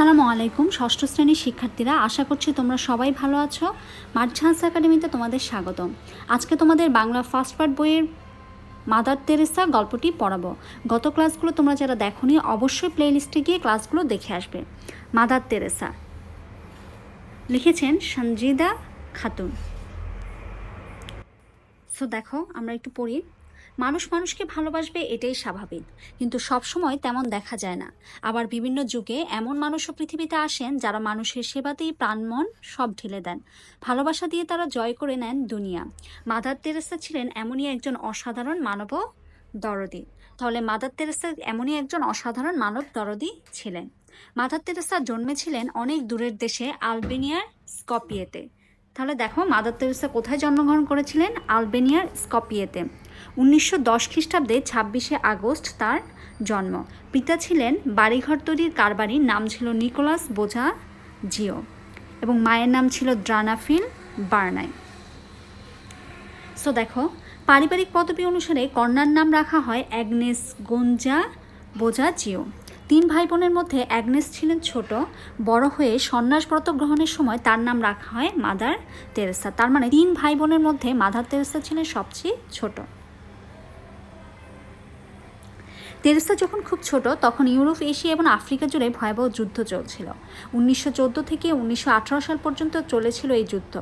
আসসালামু আলাইকুম, ষষ্ঠ শ্রেণির শিক্ষার্থীরা, আশা করছি তোমরা সবাই ভালো আছো। মার্চান্স একাডেমিতে তোমাদের স্বাগতম। আজকে তোমাদের বাংলা ফার্স্ট পার্ট বইয়ের মাদার তেরেসা গল্পটি পড়াবো। গত ক্লাসগুলো তোমরা যারা দেখোনি, অবশ্যই প্লেলিস্টে গিয়ে ক্লাসগুলো দেখে আসবে। মাদার তেরেসা লিখেছেন সঞ্জিদা খাতুন। সো দেখো, আমরা একটু পড়ি। মানুষ মানুষকে ভালোবাসবে এটাই স্বাভাবিক। কিন্তু সবসময় তেমন দেখা যায় না। আবার বিভিন্ন যুগে এমন মানুষও পৃথিবীতে আসেন যারা মানুষের সেবাতেই প্রাণমন সব ঢেলে দেন। ভালোবাসা দিয়ে তারা জয় করে নেন দুনিয়া। মাদার তেরেসা ছিলেন এমনই একজন অসাধারণ মানব দরদি। তাহলে মাদার তেরেসা এমনই একজন অসাধারণ মানব দরদি ছিলেন। মাদার তেরেসা জন্মেছিলেন অনেক দূরের দেশে আলবেনিয়ার স্কপিয়েতে। তাহলে দেখো মাদার তেরেসা কোথায় জন্মগ্রহণ করেছিলেন? আলবেনিয়ার স্কপিয়েতে। উনিশশো দশ খ্রিস্টাব্দে ছাব্বিশে আগস্ট তার জন্ম। পিতা ছিলেন বাড়িঘর তৈরির কারবারির নাম ছিল নিকোলাস বোঝা জিও এবং মায়ের নাম ছিল ড্রানাফিল বার্নাই। সো দেখো, পারিবারিক পদবি অনুসারে কন্যার নাম রাখা হয় অ্যাগনেস গঞ্জা বোঝা জিও। তিন ভাই বোনের মধ্যে অ্যাগনেস ছিলেন ছোট। বড় হয়ে সন্ন্যাস ব্রত গ্রহণের সময় তার নাম রাখা হয় মাদার তেরেসা। তার মানে তিন ভাই বোনের মধ্যে মাদার তেরেসা ছিলেন সবচেয়ে ছোট। তেরেসা যখন খুব ছোট, তখন ইউরোপ, এশিয়া এবং আফ্রিকা জুড়ে ভয়াবহ যুদ্ধ চলছিল। উনিশশো চোদ্দ থেকে উনিশশো আঠারো সাল পর্যন্ত চলেছিল এই যুদ্ধ।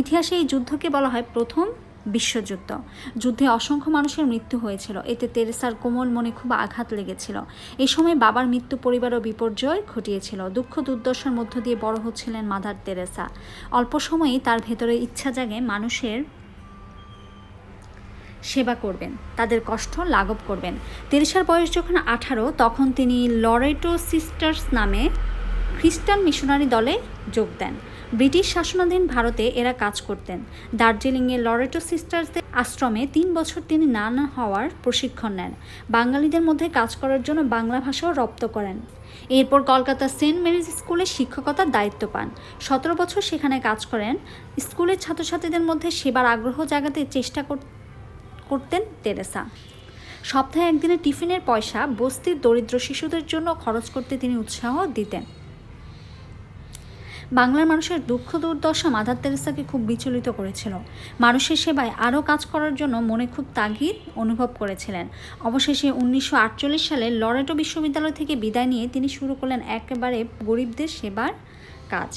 ইতিহাসে এই যুদ্ধকে বলা হয় প্রথম বিশ্বযুদ্ধ। যুদ্ধে অসংখ্য মানুষের মৃত্যু হয়েছিল। এতে তেরেসার কোমল মনে খুব আঘাত লেগেছিল। এই সময় বাবার মৃত্যু পরিবারও বিপর্যয় ঘটিয়েছিল। দুঃখ দুর্দশার মধ্য দিয়ে বড় হচ্ছিলেন মাদার তেরেসা। অল্প সময়েই তার ভেতরে ইচ্ছা জাগে মানুষের সেবা করবেন, তাদের কষ্ট লাঘব করবেন। তেরেসার বয়স যখন আঠারো, তখন তিনি লরেটো সিস্টার্স নামে খ্রিস্টান মিশনারি দলে যোগ দেন। ব্রিটিশ শাসনাধীন ভারতে এরা কাজ করতেন। দার্জিলিংয়ে লরেটো সিস্টার্সদের আশ্রমে তিন বছর তিনি নান হওয়ার প্রশিক্ষণ নেন। বাঙালিদের মধ্যে কাজ করার জন্য বাংলা ভাষাও রপ্ত করেন। এরপর কলকাতা সেন্ট মেরিজ স্কুলে শিক্ষকতার দায়িত্ব পান। সতেরো বছর সেখানে কাজ করেন। স্কুলের ছাত্রছাত্রীদের মধ্যে সেবার আগ্রহ জাগাতে চেষ্টা করতেন তেরেসা। সপ্তাহে একদিনের টিফিনের পয়সা, বস্তির দরিদ্র শিশুদের জন্য খরচ করতে তিনি উৎসাহ দিতেন। বাংলার মানুষের দুঃখ দুর্দশা মাদার তেরেসাকে খুব বিচলিত করেছিল। মানুষের সেবায় আরও কাজ করার জন্য মনে খুব তাগিদ অনুভব করেছিলেন। অবশেষে উনিশশো আটচল্লিশ সালে লরেটো বিশ্ববিদ্যালয় থেকে বিদায় নিয়ে তিনি শুরু করলেন একেবারে গরিবদের সেবার কাজ।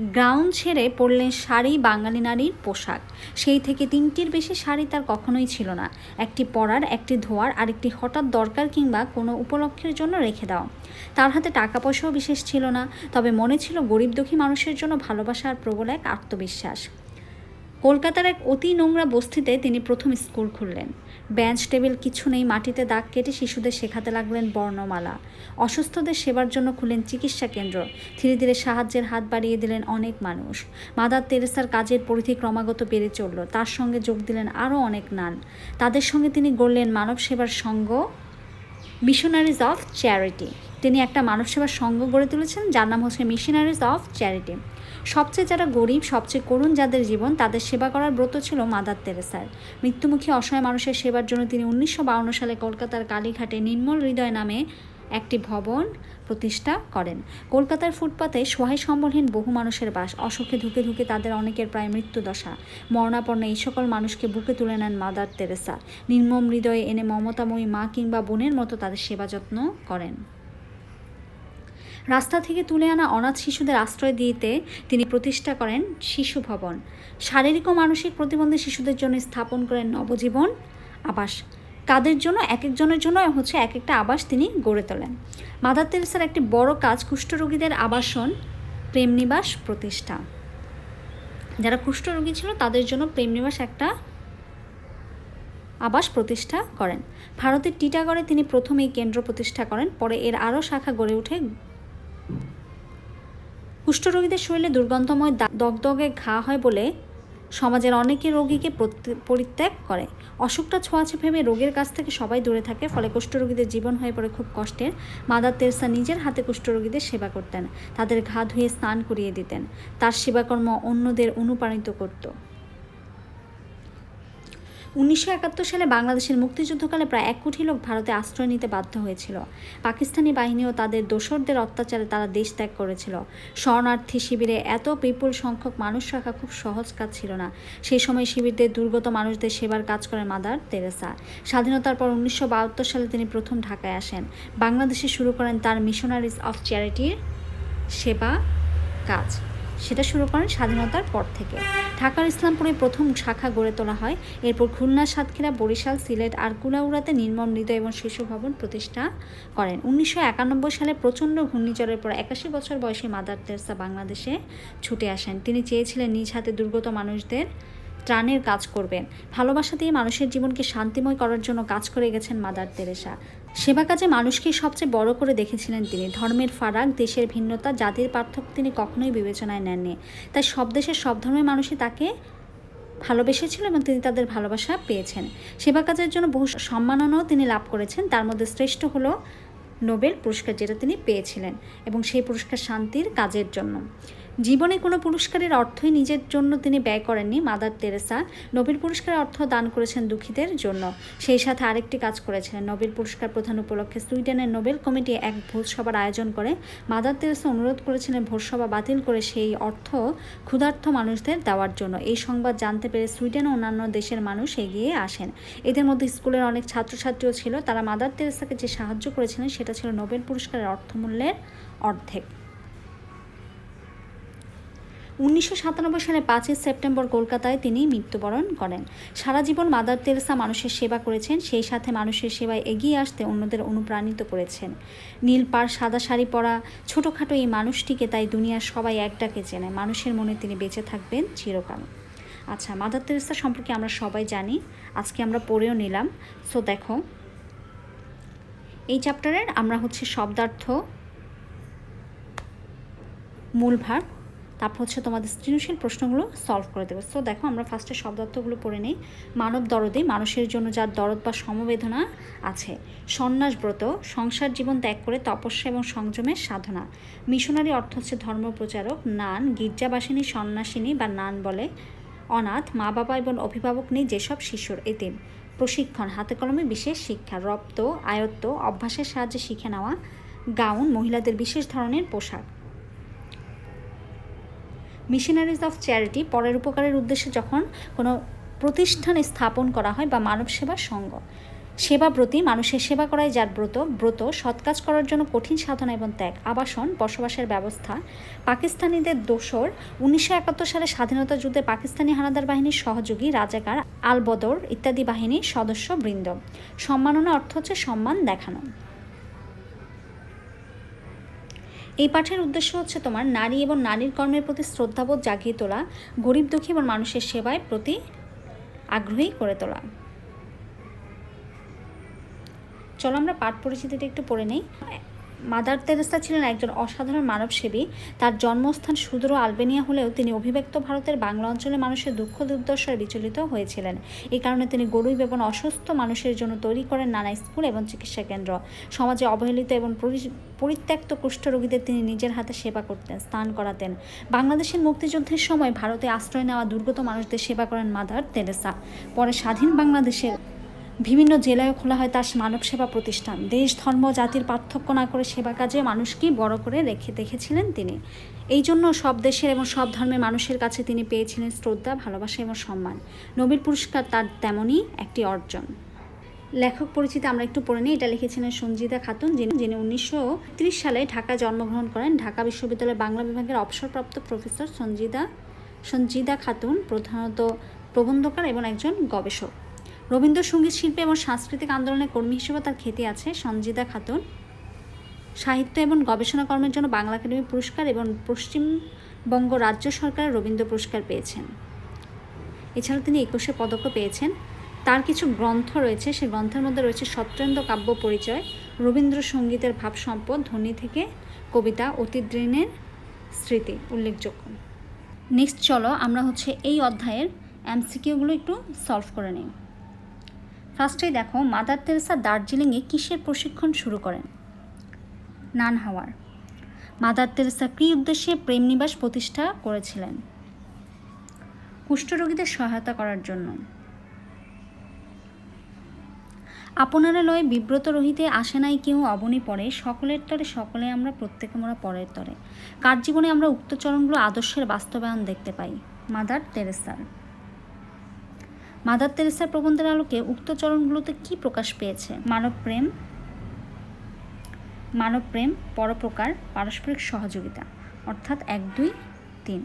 গ্রাউন্ড ছেড়ে পরলেন শাড়ি বাঙালি নারীর পোশাক। সেই থেকে তিনটির বেশি শাড়ি তার কখনোই ছিল না। একটি পরার, একটি ধোয়ার, আরেকটি হঠাৎ দরকার কিংবা কোনো উপলক্ষের জন্য রেখে দেওয়া তার হাতে টাকা পয়সাও বিশেষ ছিল না, তবে মনে ছিল গরিব দুঃখী মানুষের জন্য ভালোবাসা আর প্রবল এক আত্মবিশ্বাস। কলকাতার এক অতি নোংরা বস্তিতে তিনি প্রথম স্কুল খুললেন। বেঞ্চ টেবিল কিছু নেই, মাটিতে দাগ কেটে শিশুদের শেখাতে লাগলেন বর্ণমালা। অসুস্থদের সেবার জন্য খুলেন চিকিৎসা কেন্দ্র। ধীরে ধীরে সাহায্যের হাত বাড়িয়ে দিলেন অনেক মানুষ। মাদার তেরেসার কাজের পরিধি ক্রমাগত বেড়ে চলল। তার সঙ্গে যোগ দিলেন আরও অনেক নান। তাদের সঙ্গে তিনি গড়লেন মানব সেবার সঙ্গ মিশনারিজ অফ চ্যারিটি তিনি একটা মানব সেবার সঙ্গ গড়ে তুলেছেন, যার নাম হচ্ছে মিশনারিজ অফ চ্যারিটি সবচেয়ে যারা গরিব, সবচেয়ে করুণ যাদের জীবন, তাদের সেবা করার ব্রত ছিল মাদার তেরেসার। মৃত্যুমুখী অসহায় মানুষের সেবার জন্য তিনি উনিশশো সালে কলকাতার কালীঘাটে নির্মল হৃদয় নামে একটি ভবন প্রতিষ্ঠা করেন। কলকাতার ফুটপাতে সহায় সম্বলহীন বহু মানুষের বাস, অসুখে ধুকে ধুকে তাদের অনেকের প্রায় মৃত্যুদশা। মরণাপন্ন এই সকল মানুষকে বুকে তুলে নেন মাদার তেরেসা। নির্মম হৃদয়ে এনে মমতাময়ী মা কিংবা বোনের মতো তাদের সেবা যত্ন করেন। রাস্তা থেকে তুলে আনা অনাথ শিশুদের আশ্রয় দিতে তিনি প্রতিষ্ঠা করেন শিশু ভবন। শারীরিক ও মানসিক প্রতিবন্ধী শিশুদের জন্য স্থাপন করেন নবজীবন আবাস। কাদের জন্য? এক একজনের জন্য হচ্ছে এক একটা আবাস তিনি গড়ে তোলেন। মাদার তেরেসার একটি বড় কাজ কুষ্ঠরোগীদের আবাসন প্রেমনিবাস প্রতিষ্ঠা। যারা কুষ্ঠরোগী ছিল, তাদের জন্য প্রেমনিবাস একটা আবাস প্রতিষ্ঠা করেন। ভারতের টিটাগড়ে তিনি প্রথম এই কেন্দ্র প্রতিষ্ঠা করেন, পরে এর আরও শাখা গড়ে ওঠে কুষ্ঠরোগীদের শরীরে দুর্গন্ধময় দগদগে ঘা হয় বলে সমাজের অনেকে রোগীকে পরিত্যাগ করে। অসুখটা ছোঁয়াছে ভেবে রোগের কাছ থেকে সবাই দূরে থাকে, ফলে কুষ্ঠরোগীদের জীবন হয়ে পড়ে খুব কষ্টের। মাদার তেরসা নিজের হাতে কুষ্ঠরোগীদের সেবা করতেন, তাদের ঘা ধুয়ে স্নান করিয়ে দিতেন। তার সেবাকর্ম অন্যদের অনুপ্রাণিত করত। উনিশশো একাত্তর সালে বাংলাদেশের মুক্তিযুদ্ধকালে প্রায় এক কোটি লোক ভারতে আশ্রয় নিতে বাধ্য হয়েছিল। পাকিস্তানি বাহিনীও তাদের দোসরদের অত্যাচারে তারা দেশ ত্যাগ করেছিল। শরণার্থী শিবিরে এত বিপুল সংখ্যক মানুষ রাখা খুব সহজ কাজ ছিল না। সেই সময় শিবিরদের দুর্গত মানুষদের সেবার কাজ করেন মাদার তেরেসা। স্বাধীনতার পর উনিশশো বাহাত্তর সালে তিনি প্রথম ঢাকায় আসেন। বাংলাদেশে শুরু করেন তার মিশনারিজ অফ চ্যারিটির সেবা কাজ। সেটা শুরু করেন স্বাধীনতার পর থেকে। ঢাকার ইসলামপুরে প্রথম শাখা গড়ে তোলা হয়। এরপর খুলনা, সাতক্ষীরা, বরিশাল, সিলেট আর কুলাউড়াতে নির্মম হৃদয় এবং শিশু ভবন প্রতিষ্ঠা করেন। উনিশশো একানব্বই সালে প্রচণ্ড ঘূর্ণিঝড়ের পর একাশি বছর বয়সে মাদার তেরসা বাংলাদেশে ছুটে আসেন। তিনি চেয়েছিলেন নিজ হাতে দুর্গত মানুষদের ত্রাণের কাজ করবেন। ভালোবাসা দিয়ে মানুষের জীবনকে শান্তিময় করার জন্য কাজ করে গেছেন মাদার তেরেসা। সেবা কাজে মানুষকে সবচেয়ে বড় করে দেখেছিলেন তিনি। ধর্মের ফারাক, দেশের ভিন্নতা, জাতির পার্থক্য তিনি কখনোই বিবেচনায় নেননি। তাই সব দেশের সব ধর্মের মানুষই তাকে ভালোবেসেছিল এবং তিনি তাদের ভালোবাসা পেয়েছেন। সেবা কাজের জন্য বহু সম্মাননাও তিনি লাভ করেছেন। তার মধ্যে শ্রেষ্ঠ হলো নোবেল পুরস্কার যেটা তিনি পেয়েছিলেন এবং সেই পুরস্কার শান্তির কাজের জন্য। জীবনে কোনো পুরস্কারের অর্থই নিজের জন্য তিনি ব্যয় করেননি, মাদার তেরেসা নোবেল পুরস্কারের অর্থ দান করেছেন দুঃখীদের জন্য। সেই সাথে আরেকটি কাজ করেছিলেন। নোবেল পুরস্কার প্রধান উপলক্ষে সুইডেনের নোবেল কমিটি এক ভোজসভার আয়োজন করে মাদার তেরেসা অনুরোধ করেছিলেন ভোজসভা বাতিল করে সেই অর্থ ক্ষুধার্থ মানুষদের দেওয়ার জন্য। এই সংবাদ জানতে পেরে সুইডেন ও অন্যান্য দেশের মানুষ এগিয়ে আসেন। এদের মধ্যে স্কুলের অনেক ছাত্রছাত্রীও ছিল। তারা মাদার তেরেসাকে যে সাহায্য করেছিলেন সেটা ছিল নোবেল পুরস্কারের অর্থমূল্যের অর্ধেক। উনিশশো সাতানব্বই সালে পাঁচই সেপ্টেম্বর কলকাতায় তিনি মৃত্যুবরণ করেন। সারা জীবন মাদার তেরেসা মানুষের সেবা করেছেন, সেই সাথে মানুষের সেবায় এগিয়ে আসতে অন্যদের অনুপ্রাণিত করেছেন। নীল পার সাদা শাড়ি পরা ছোটোখাটো এই মানুষটিকে তাই দুনিয়ার সবাই এক ডাকে চেনে। মানুষের মনে তিনি বেঁচে থাকবেন চিরকাল। আচ্ছা মাদার তেরেসা সম্পর্কে আমরা সবাই জানি। আজকে আমরা পড়েও নিলাম। সো দেখো, এই চ্যাপ্টারের আমরা হচ্ছে শব্দার্থ মূল ভাগ তারপর হচ্ছে তোমাদের সৃজনশীল প্রশ্নগুলো সলভ করে দেবে। সো দেখো আমরা ফার্স্টে শব্দার্থগুলো পড়ে নিই। মানব দরদে, মানুষের জন্য যার দরদ বা সমবেদনা আছে। সন্ন্যাস ব্রত, সংসার জীবন ত্যাগ করে তপস্যা এবং সংযমের সাধনা। মিশনারি অর্থ হচ্ছে ধর্মপ্রচারক নান, গির্জাবাসিনী, সন্ন্যাসিনী বা নান বলে। অনাথ, মা বাবা এবং অভিভাবক নেই, যেসব শিশুর এতিম। প্রশিক্ষণ, হাতে কলমে বিশেষ শিক্ষা, রপ্ত, আয়ত্ত, অভ্যাসের সাহায্যে শিখে নেওয়া। গাউন, মহিলাদের বিশেষ ধরনের পোশাক। মিশনারিজ অফ চ্যারিটি পরের উপকারের উদ্দেশ্যে যখন কোনো প্রতিষ্ঠান স্থাপন করা হয় বা মানব সেবা সঙ্গ সেবা ব্রতী মানুষের সেবা করায় যার ব্রত ব্রত সৎ কাজ করার জন্য কঠিন সাধনা এবং ত্যাগ, আবাসন, বসবাসের ব্যবস্থা, পাকিস্তানিদের দোসর, উনিশশো একাত্তর সালে স্বাধীনতা যুদ্ধে পাকিস্তানি হানাদার বাহিনীর সহযোগী, রাজাকার আলবদর ইত্যাদি বাহিনীর সদস্য বৃন্দ সম্মাননা অর্থ হচ্ছে সম্মান দেখানো। এই পাঠের উদ্দেশ্য হচ্ছে তোমার নারী এবং নারীর কর্মের প্রতি শ্রদ্ধাবোধ জাগিয়ে তোলা, গরিব দুঃখী এবং মানুষের সেবায় প্রতি আগ্রহী করে তোলা। চলো আমরা পাঠ পরিচিতিটা একটু পড়ে নেই। মাদার তেরেসা ছিলেন একজন অসাধারণ মানবসেবী। তার জন্মস্থান সুদূর আলবেনিয়া হলেও তিনি অভিব্যক্ত ভারতের বাংলা অঞ্চলের মানুষের দুঃখ দুর্দশায় বিচলিত হয়েছিলেন। এই কারণে তিনি গরিব এবং অসুস্থ মানুষের জন্য তৈরি করেন নানা স্কুল এবং চিকিৎসা কেন্দ্র। সমাজে অবহেলিত এবং পরিত্যক্ত কুষ্ঠরোগীদের তিনি নিজের হাতে সেবা করতেন, স্নান করাতেন। বাংলাদেশের মুক্তিযুদ্ধের সময় ভারতে আশ্রয় নেওয়া দুর্গত মানুষদের সেবা করেন মাদার তেরেসা। পরে স্বাধীন বাংলাদেশের বিভিন্ন জেলায় খোলা হয় তার মানব সেবা প্রতিষ্ঠান। দেশ, ধর্ম, জাতির পার্থক্য না করে সেবা কাজে মানুষকে বড় করে রেখে, দেখেছিলেন তিনি। এই জন্য সব দেশের এবং সব ধর্মের মানুষের কাছে তিনি পেয়েছিলেন শ্রদ্ধা, ভালোবাসা এবং সম্মান। নোবেল পুরস্কার তার তেমনই একটি অর্জন। লেখক পরিচিতি আমরা একটু পড়ে নিই। এটা লিখেছিলেন সঞ্জিদা খাতুন, যিনি যিনি উনিশশো সালে ঢাকায় জন্মগ্রহণ করেন। ঢাকা বিশ্ববিদ্যালয়ের বাংলা বিভাগের অবসরপ্রাপ্ত প্রফেসর সঞ্জিদা সঞ্জিদা খাতুন প্রধানত প্রবন্ধকার এবং একজন গবেষক। রবীন্দ্রসঙ্গীত শিল্পী এবং সাংস্কৃতিক আন্দোলনের কর্মী হিসেবে তার খ্যাতি আছে সঞ্জিদা খাতুন। সাহিত্য এবং গবেষণা কর্মের জন্য বাংলা একাডেমি পুরস্কার এবং পশ্চিমবঙ্গ রাজ্য সরকারের রবীন্দ্র পুরস্কার পেয়েছেন। এছাড়া তিনি একুশে পদকও পেয়েছেন। তার কিছু গ্রন্থ রয়েছে সেই গ্রন্থের মধ্যে রয়েছে সত্যেন্দ্র কাব্য পরিচয়, রবীন্দ্রসঙ্গীতের ভাব সম্পদ, ধ্বনি থেকে কবিতা অতিদ্রিনের স্মৃতি উল্লেখযোগ্য। নেক্সট চলো, আমরা হচ্ছে এই অধ্যায়ের এমসিকিউগুলো একটু সলভ করে নিই। ফার্স্টেই দেখো, মাদার তেরেসা দার্জিলিংয়ে কিসের প্রশিক্ষণ শুরু করেন? নান হাওয়ার। মাদার তেরেসা কী উদ্দেশ্যে প্রেম নিবাস প্রতিষ্ঠা করেছিলেন? কুষ্ঠরোগীদের সহায়তা করার জন্য। আপনারা লয়ে বিব্রত রহিতে আসে নাই কেউ, অবনী পড়ে সকলের তরে সকলে আমরা, প্রত্যেকে মোরা পরের তরে। কার জীবনে আমরা উক্ত চরণগুলো আদর্শের বাস্তবায়ন দেখতে পাই? মাদার তেরেসার। মাদার তেরেসার প্রবন্ধের আলোকে উক্ত চরণগুলোতে কি প্রকাশ পেয়েছে? মানব প্রেম মানব প্রেম পরপ্রকার পারস্পরিক সহযোগিতা, অর্থাৎ এক, দুই, তিন।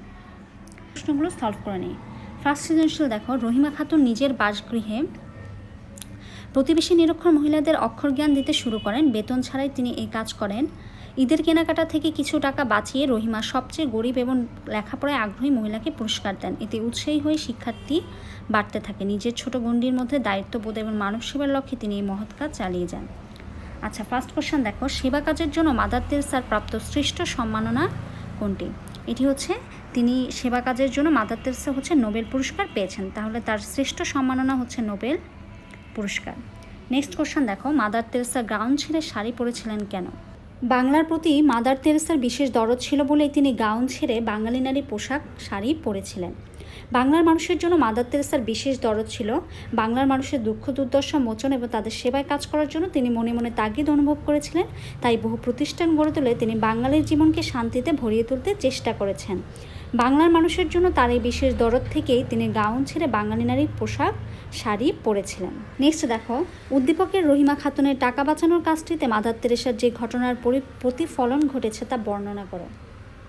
প্রশ্নগুলো সলভ করে নিই। ফার্স্ট সৃজনশীল দেখো, রহিমা খাতুন নিজের বাসগৃহে প্রতিবেশী নিরক্ষর মহিলাদের অক্ষর জ্ঞান দিতে শুরু করেন। বেতন ছাড়াই তিনি এই কাজ করেন। ঈদের কেনাকাটা থেকে কিছু টাকা বাঁচিয়ে রহিমা সবচেয়ে গরিব এবং লেখাপড়ায় আগ্রহী মহিলাকে পুরস্কার দেন। এতে উৎসাহী হয়ে শিক্ষার্থী বাড়তে থাকে। নিজের ছোট গণ্ডির মধ্যে দায়িত্ববোধ এবং মানব সেবার লক্ষ্যে তিনি এই মহৎ কাজ চালিয়ে যান। আচ্ছা ফার্স্ট কোশ্চেন দেখো। সেবা কাজের জন্য মাদার তেরেসার প্রাপ্ত শ্রেষ্ঠ সম্মাননা কোনটি? এটি হচ্ছে, তিনি সেবা কাজের জন্য মাদার তেরেসা হচ্ছে নোবেল পুরস্কার পেয়েছেন। তাহলে তার শ্রেষ্ঠ সম্মাননা হচ্ছে নোবেল পুরস্কার। নেক্সট কোশ্চেন দেখো। মাদার তেরেসা গ্রাউন্ড ছেড়ে শাড়ি পরেছিলেন কেন? বাংলার প্রতি মাদার তেরেসার বিশেষ দরদ ছিল বলেই তিনি গাউন ছেড়ে বাঙালি নারী পোশাক, শাড়ি পরেছিলেন। বাংলার মানুষের জন্য মাদার তেরেসার বিশেষ দরদ ছিল বাংলার মানুষের দুঃখ, দুর্দশা, মোচন এবং তাদের সেবায় কাজ করার জন্য তিনি মনে মনে তাগিদ অনুভব করেছিলেন। তাই বহু প্রতিষ্ঠান গড়ে তুলে তিনি বাঙালির জীবনকে শান্তিতে ভরিয়ে তুলতে চেষ্টা করেছেন। বাংলার মানুষের জন্য তার এই বিশেষ দরদ থেকেই তিনি গাউন ছেড়ে বাঙালি নারীর পোশাক শাড়ি পরেছিলেন। নেক্সট দেখো, উদ্দীপকের রহিমা খাতুনের টাকা বাঁচানোর কাজটিতে মাদার তেরেসার যে ঘটনার পরি- প্রতিফলন ঘটেছে তা বর্ণনা করো।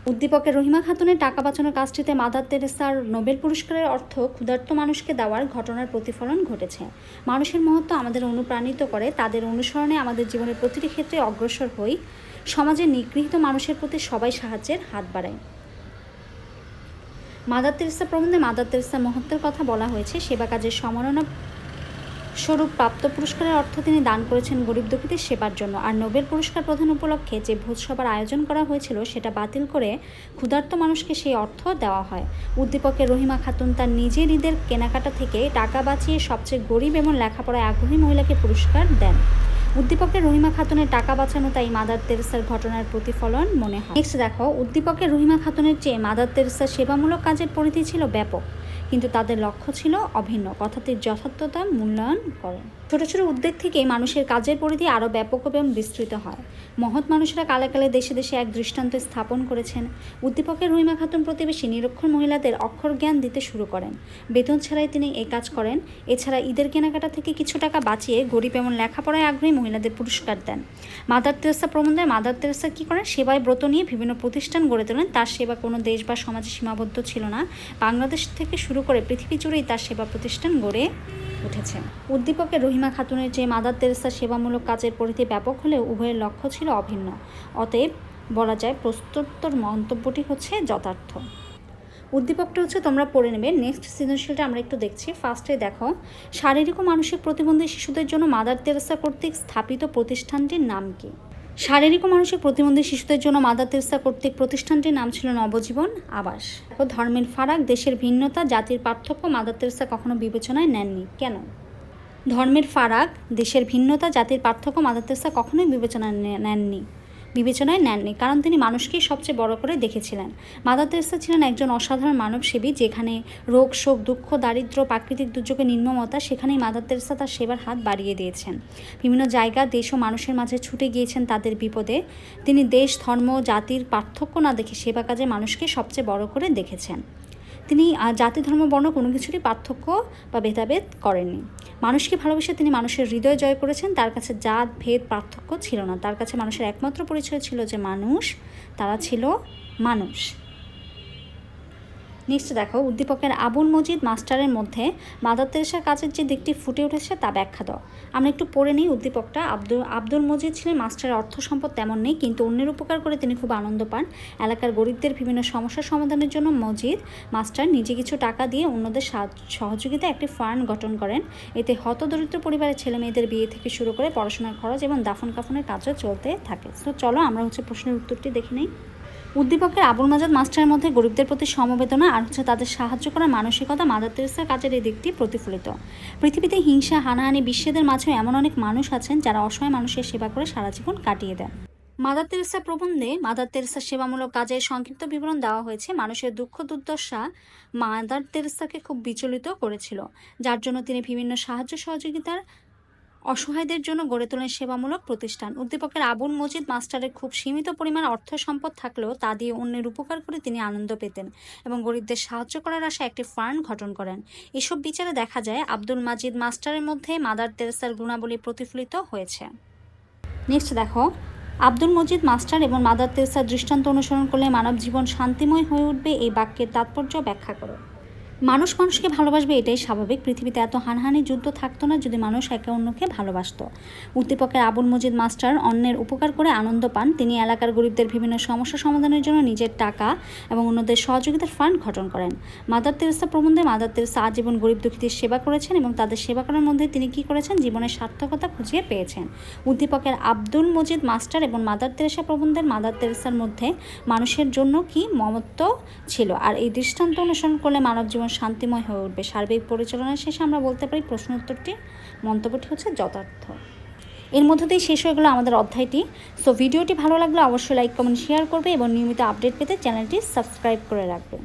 উদ্দীপকের রহিমা খাতুনের টাকা বাঁচানোর কাজটিতে মাদার তেরেসার নোবেল পুরস্কারের অর্থ ক্ষুধার্ত মানুষকে দেওয়ার ঘটনার প্রতিফলন ঘটেছে। মানুষের মহত্ব আমাদের অনুপ্রাণিত করে, তাদের অনুসরণে আমাদের জীবনের প্রতিটি ক্ষেত্রে অগ্রসর হই। সমাজের নিগৃহীত মানুষের প্রতি সবাই সাহায্যের হাত বাড়ায়। মাদার তেরেসা প্রবন্ধে মাদার তেরেসা মহত্বের কথা বলা হয়েছে। সেবা কাজের সম্মাননা স্বরূপ প্রাপ্ত পুরস্কারের অর্থ তিনি দান করেছেন গরিব দুঃখীদের সেবার জন্য। আর নোবেল পুরস্কার প্রধান উপলক্ষে যে ভোজসভার আয়োজন করা হয়েছিল, সেটা বাতিল করে ক্ষুধার্ত মানুষকে সেই অর্থ দেওয়া হয়। উদ্দীপকের রহিমা খাতুন তার নিজের ঈদের কেনাকাটা থেকে টাকা বাঁচিয়ে সবচেয়ে গরিব এবং লেখাপড়ায় আগ্রহী মহিলাকে পুরস্কার দেন। উদ্দীপকের রহিমা খাতুনের টাকা বাঁচানো তাই মাদার তেরেসার ঘটনার প্রতিফলন মনে হয়। নেক্সট দেখো উদ্দীপকের রহিমা খাতুনের চেয়ে মাদার তেরেসার সেবামূলক কাজের পরিধি ছিল ব্যাপক, কিন্তু তাদের লক্ষ্য ছিল অভিন্ন, কথাটির যথার্থতা মূল্যায়ন করে ছোট ছোট উদ্যোগ থেকে মানুষের কাজের পরিধি আরও ব্যাপক এবং বিস্তৃত হয়। মহৎ মানুষেরা কালে কালে দেশে দেশে এক দৃষ্টান্ত স্থাপন করেছেন। উদ্দীপকের রহিমা খাতুন প্রতিবেশী নিরক্ষর মহিলাদের অক্ষর জ্ঞান দিতে শুরু করেন। বেতন ছাড়াই তিনি এই কাজ করেন। এছাড়া ঈদের কেনাকাটা থেকে কিছু টাকা বাঁচিয়ে গরিব এবং লেখাপড়ায় আগ্রহী মহিলাদের পুরস্কার দেন। মাদার তেরেসা প্রবন্ধে মাদার তেরেসা কী করেন? সেবায় ব্রত নিয়ে বিভিন্ন প্রতিষ্ঠান গড়ে তোলেন। তার সেবা কোনো দেশ বা সমাজে সীমাবদ্ধ ছিল না। বাংলাদেশ থেকে শুরু করে পৃথিবী জুড়েই তার সেবা প্রতিষ্ঠান গড়ে উঠেছে উদ্দীপকের রহিমা খাতুনের যে মাদার তেরেসার সেবামূলক কাজের পরিধি ব্যাপক হলেও উভয়ের লক্ষ্য ছিল অভিন্ন। অতএব বলা যায় প্রস্তুত্তর মন্তব্যটি হচ্ছে যথার্থ। উদ্দীপকটা হচ্ছে তোমরা পড়ে নেবে। নেক্সট সৃজনশীলটা আমরা একটু দেখছি। ফার্স্টে দেখো, শারীরিক ও মানসিক প্রতিবন্ধী শিশুদের জন্য মাদার তেরেসা কর্তৃক স্থাপিত প্রতিষ্ঠানটির নাম কি? শারীরিক ও মানসিক প্রতিবন্ধী শিশুদের জন্য মাদার তেরেসা কর্তৃক প্রতিষ্ঠানটির নাম ছিল নবজীবন আবাস ও ধর্মের ফারাক দেশের ভিন্নতা, জাতির পার্থক্য মাদার তেরেসা কখনো বিবেচনায় নেননি। কেন? ধর্মের ফারাক, দেশের ভিন্নতা, জাতির পার্থক্য মাদার তেরেসা কখনোই বিবেচনায় নেননি। বিবেচনায় নেননি, কারণ তিনি মানুষকেই সবচেয়ে বড় করে দেখেছিলেন। মাদার তেরেসা ছিলেন একজন অসাধারণ মানবসেবী, যেখানে রোগ, শোক, দুঃখ দারিদ্র প্রাকৃতিক দুর্যোগে নির্মমতা, সেখানেই মাদার তেরেসা তার সেবার হাত বাড়িয়ে দিয়েছেন। বিভিন্ন জায়গা, দেশ ও মানুষের মাঝে ছুটে গিয়েছেন তাদের বিপদে। তিনি দেশ, ধর্ম, জাতির পার্থক্য না দেখে সেবা কাজে মানুষকে সবচেয়ে বড় করে দেখেছেন। তিনি জাতি, ধর্ম, বর্ণ কোনো কিছুরই পার্থক্য বা ভেদাভেদ করেননি। মানুষকে ভালোবেসে তিনি মানুষের হৃদয় জয় করেছেন, তার কাছে জাত, ভেদ, পার্থক্য ছিল না। তার কাছে মানুষের একমাত্র পরিচয় ছিল যে মানুষ, তারা ছিল মানুষ। নেক্সট দেখো, উদ্দীপকের আবুল মজিদ মাস্টারের মধ্যে মাদার তেরেসার কাজের যে দিকটি ফুটে উঠেছে তা ব্যাখ্যা দাও আমরা একটু পড়ে নিই উদ্দীপকটা। আব্দুল আব্দুল মজিদ ছিলেন মাস্টারের অর্থ সম্পদ তেমন নেই, কিন্তু অন্যের উপকার করে তিনি খুব আনন্দ পান। এলাকার গরিবদের বিভিন্ন সমস্যার সমাধানের জন্য মজিদ মাস্টার নিজে কিছু টাকা দিয়ে অন্যদের সহযোগিতায় একটি ফান্ড গঠন করেন। এতে হতদরিদ্র পরিবারের ছেলে মেয়েদের বিয়ে থেকে শুরু করে পড়াশোনার খরচ এবং দাফন কাফনের কাজও চলতে থাকে। তো চলো আমরা হচ্ছে প্রশ্নের উত্তরটি দেখে নিই। উদ্দীপকের আবুল মাজাদ মাস্টারের মধ্যে গরিবদের প্রতি সমবেদনা আর হচ্ছে তাদের সাহায্য করার মানসিকতা মাদার তেরেসার কাজের এই দিকটি প্রতিফলিত। পৃথিবীতে হিংসা, হানাহানি বিশ্বেদের মাঝেও এমন অনেক মানুষ আছেন যারা অসহায় মানুষের সেবা করে সারা জীবন কাটিয়ে দেন। মাদার তেরেসা প্রবন্ধে মাদার তেরেসার সেবামূলক কাজের সংক্ষিপ্ত বিবরণ দেওয়া হয়েছে। মানুষের দুঃখ, দুর্দশা মাদার তেরেসাকে খুব বিচলিত করেছিল, যার জন্য তিনি বিভিন্ন সাহায্য সহযোগিতার অসহায়দের জন্য গড়ে তোলেন সেবামূলক প্রতিষ্ঠান। উদ্দীপকের আবুল মজিদ মাস্টারের খুব সীমিত পরিমাণ অর্থ সম্পদ থাকলেও তা দিয়ে অন্যের উপকার করে তিনি আনন্দ পেতেন এবং গরিবদের সাহায্য করার আশা একটি ফান্ড গঠন করেন। এসব বিচারে দেখা যায়, আব্দুল মাজিদ মাস্টারের মধ্যে মাদার তেরেসার গুণাবলী প্রতিফলিত হয়েছে। নেক্সট দেখো, আব্দুল মজিদ মাস্টার এবং মাদার তেরেসার দৃষ্টান্ত অনুসরণ করলে মানব জীবন শান্তিময় হয়ে উঠবে এই বাক্যের তাৎপর্য ব্যাখ্যা করো। মানুষ মানুষকে ভালোবাসবে এটাই স্বাভাবিক। পৃথিবীতে এত হানহানি যুদ্ধ থাকতো না যদি মানুষ একে অন্যকে ভালোবাসতো। উদ্দীপকের আবুল মজিদ মাস্টার অন্যের উপকার করে আনন্দ পান। তিনি এলাকার গরিবদের বিভিন্ন সমস্যা সমাধানের জন্য নিজের টাকা এবং অন্যদের সহযোগিতার ফান্ড গঠন করেন। মাদার তেরেসা প্রবন্ধে মাদার তেরেসা আজীবন গরিব দুঃখীদের সেবা করেছেন এবং তাদের সেবা করার মধ্যে তিনি কি করেছেন? জীবনের সার্থকতা খুঁজিয়ে পেয়েছেন। উদ্দীপকের আব্দুল মজিদ মাস্টার এবং মাদার তেরেসা প্রবন্ধের মাদার তেরেসার মধ্যে মানুষের জন্য কি মমত্ব ছিল? আর এই দৃষ্টান্ত অনুসরণ করলে মানব জীবন শান্তিময় হয়ে উঠবে। সার্বিক পরিচালনা শেষে আমরা বলতে পারি প্রশ্ন উত্তরটি মন্তব্যটি হচ্ছে যথার্থ। এর মধ্য দিয়ে শেষ হয়ে গেলো আমাদের অধ্যায়টি। সো ভিডিওটি ভালো লাগলে অবশ্যই লাইক কমেন্ট শেয়ার করবে এবং নিয়মিত আপডেট পেতে চ্যানেলটি সাবস্ক্রাইব করে রাখবে।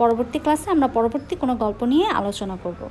পরবর্তী ক্লাসে আমরা পরবর্তী কোনো গল্প নিয়ে আলোচনা করব।